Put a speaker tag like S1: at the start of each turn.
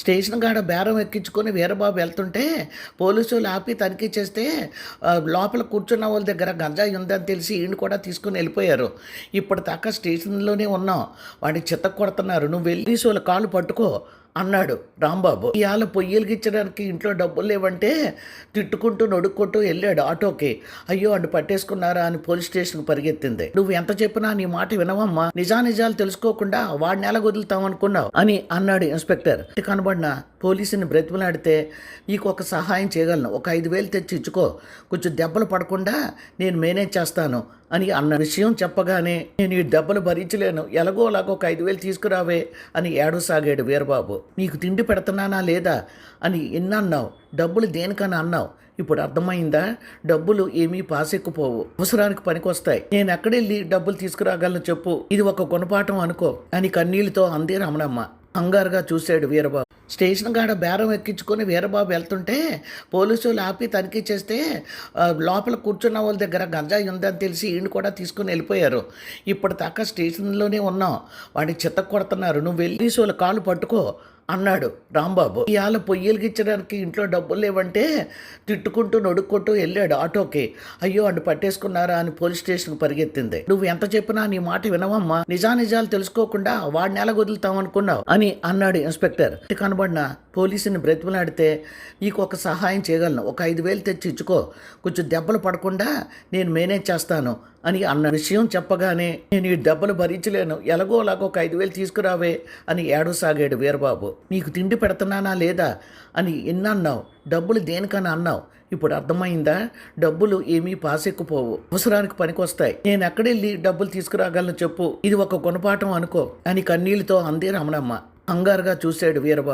S1: Station కాడ బేరం ఎక్కించుకొని వీరబాబు వెళ్తుంటే పోలీసులు ఆపి తనిఖీ చేస్తే లోపల కూర్చున్న వాళ్ళ దగ్గర గంజాయి ఉందని తెలిసి ఈయన కూడా తీసుకుని వెళ్ళిపోయారు. ఇప్పటిదాకా స్టేషన్లోనే ఉన్నాం. వాడిని చిత్త కొడుతున్నారు నువ్వు వెళ్ళి వాళ్ళ కాళ్ళు పట్టుకో. అన్నాడు రాంబాబు. ఇవాళ పొయ్యిలకిచ్చడానికి ఇంట్లో డబ్బులు లేవంటే తిట్టుకుంటూ నడుక్కుంటూ వెళ్ళాడు ఆటోకి. అయ్యో అటు పట్టేసుకున్నారా అని పోలీస్ స్టేషన్కి పరిగెత్తింది. నువ్వు ఎంత చెప్పినా నీ మాట వినవమ్మా. నిజానిజాలు తెలుసుకోకుండా వాడిని ఎలా వదులుతాం అనుకున్నావు? అని అన్నాడు ఇన్స్పెక్టర్. కనబడిన? పోలీసుని బ్రతిమలాడితే నీకు ఒక సహాయం చేయగలను. ఒక ఐదు వేలు తెచ్చి ఇచ్చుకో. కొంచెం దెబ్బలు పడకుండా నేను మేనేజ్ చేస్తాను అని అన్న విషయం చెప్పగానే నేను ఈ దెబ్బలు భరించలేను. ఎలాగో అలాగో ఒక ఐదు వేలు తీసుకురావే అని ఏడవసాగాడు వీరబాబు. నీకు తిండి పెడుతున్నానా లేదా అని ఎన్నన్నావు? డబ్బులు దేనికని అన్నావు? ఇప్పుడు అర్థమైందా? డబ్బులు ఏమీ పాసెక్కుపోవు. అవసరానికి పనికొస్తాయి. నేను ఎక్కడెళ్ళి డబ్బులు తీసుకురాగలను చెప్పు. ఇది ఒక గుణపాఠం అనుకో. అని కన్నీళ్ళతో అందే రమణమ్మ. కంగారుగా చూశాడు వీరబాబు. స్టేషన్ కాడ బేరం ఎక్కించుకొని వీరబాబు వెళ్తుంటే పోలీసులు ఆపి తనిఖీ చేస్తే లోపల కూర్చున్న వాళ్ళ దగ్గర గంజాయి ఉందని తెలిసి ఈయన కూడా తీసుకుని వెళ్ళిపోయారు. ఇప్పటిదాకా స్టేషన్లోనే ఉన్నాం. వాడిని చిత్త కొడుతున్నారు నువ్వు వెళ్ళి వాళ్ళ కాళ్ళు పట్టుకో. అన్నాడు రాంబాబు. ఇవాళ పొయ్యిలకిచ్చడానికి ఇంట్లో డబ్బులు లేవంటే తిట్టుకుంటూ నడుక్కుంటూ వెళ్ళాడు ఆటోకి. అయ్యో అటు పట్టేసుకున్నారా అని పోలీస్ స్టేషన్కి పరిగెత్తింది. నువ్వు ఎంత చెప్పినా నీ మాట వినవమ్మా. నిజానిజాలు తెలుసుకోకుండా వాడిని ఎలా వదులుతామనుకున్నావు అని అన్నాడు ఇన్స్పెక్టర్. కనబడిన పోలీసుని బ్రతిమలాడితే నీకు ఒక సహాయం చేయగలను. ఒక ఐదు వేలు తెచ్చి ఇచ్చుకో. కొంచెం దెబ్బలు పడకుండా నేను మేనేజ్ చేస్తాను అని అన్న విషయం చెప్పగానే నేను ఈ దెబ్బలు భరించలేను. ఎలాగో అలాగో ఒక ఐదు వేలు తీసుకురావే అని ఏడవసాగాడు వీరబాబు. నీకు తిండి పెడుతున్నానా లేదా అని ఎన్నన్నావు? డబ్బులు దేనికని అన్నావు? ఇప్పుడు అర్థమైందా? డబ్బులు ఏమీ పాసెక్కుపోవు. అవసరానికి పనికొస్తాయి. నేను ఎక్కడెళ్ళి డబ్బులు తీసుకురాగలను చెప్పు. ఇది ఒక గుణపాఠం అనుకో అని కన్నీళ్ళతో అంది రమణమ్మ. కంగారుగా చూశాడు వీరబాబు.